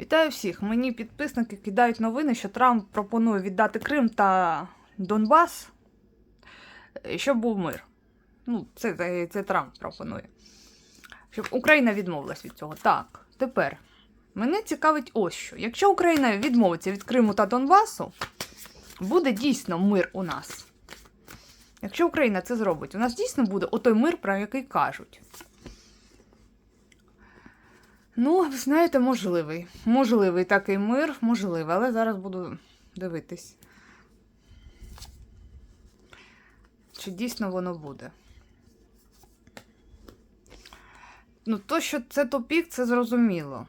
Вітаю всіх! Мені підписники кидають новини, що Трамп пропонує віддати Крим та Донбас, е, щоб був мир. Ну, це, це, це Трамп пропонує. Щоб Україна відмовилась від цього. Так, тепер мене цікавить ось що. Якщо Україна відмовиться від Криму та Донбасу, буде дійсно мир у нас. Якщо Україна це зробить, у нас дійсно буде отой мир, про який кажуть. Ну, знаєте, можливий. Можливий такий мир, можливий, але зараз буду дивитись. Чи дійсно воно буде? Ну, то, що це тупік, це зрозуміло.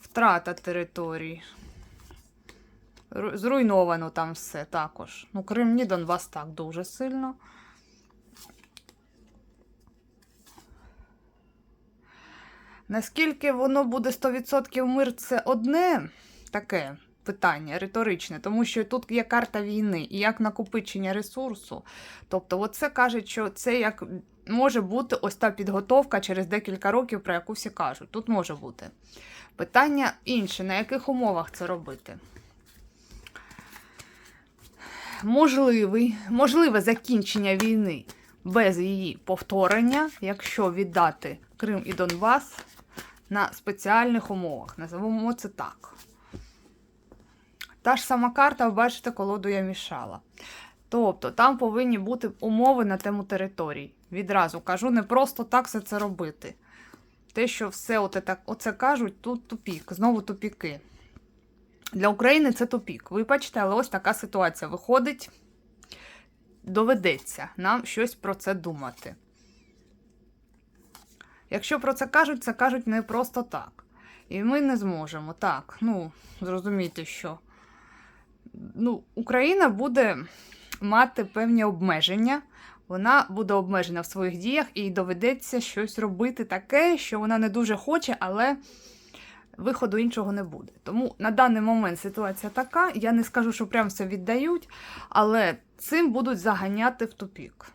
Втрата територій. Зруйновано там все також. Ну, Крим, ні, Донбас так дуже сильно. Наскільки воно буде 100% мир, це одне таке питання риторичне, тому що тут є карта війни і як накопичення ресурсу. Тобто, оце каже, що це як може бути ось та підготовка через декілька років, про яку всі кажуть. Тут може бути. Питання інше, на яких умовах це робити? Можливий, можливе закінчення війни без її повторення, якщо віддати Крим і Донбас на спеціальних умовах. Називаємо це так. Та ж сама карта, ви бачите, колоду я мішала. Тобто там повинні бути умови на тему територій. Відразу кажу, не просто так все це робити. Те, що все оте так, оце кажуть, тут тупік, знову тупіки. Для України це тупік. Ви бачите, але ось така ситуація виходить. Доведеться нам щось про це думати. Якщо про це кажуть, це кажуть не просто так. І ми не зможемо. Так, ну, зрозумійте, що ну, Україна буде мати певні обмеження. Вона буде обмежена в своїх діях і доведеться щось робити таке, що вона не дуже хоче, але виходу іншого не буде. Тому на даний момент ситуація така. Я не скажу, що прям все віддають, але цим будуть заганяти в тупік.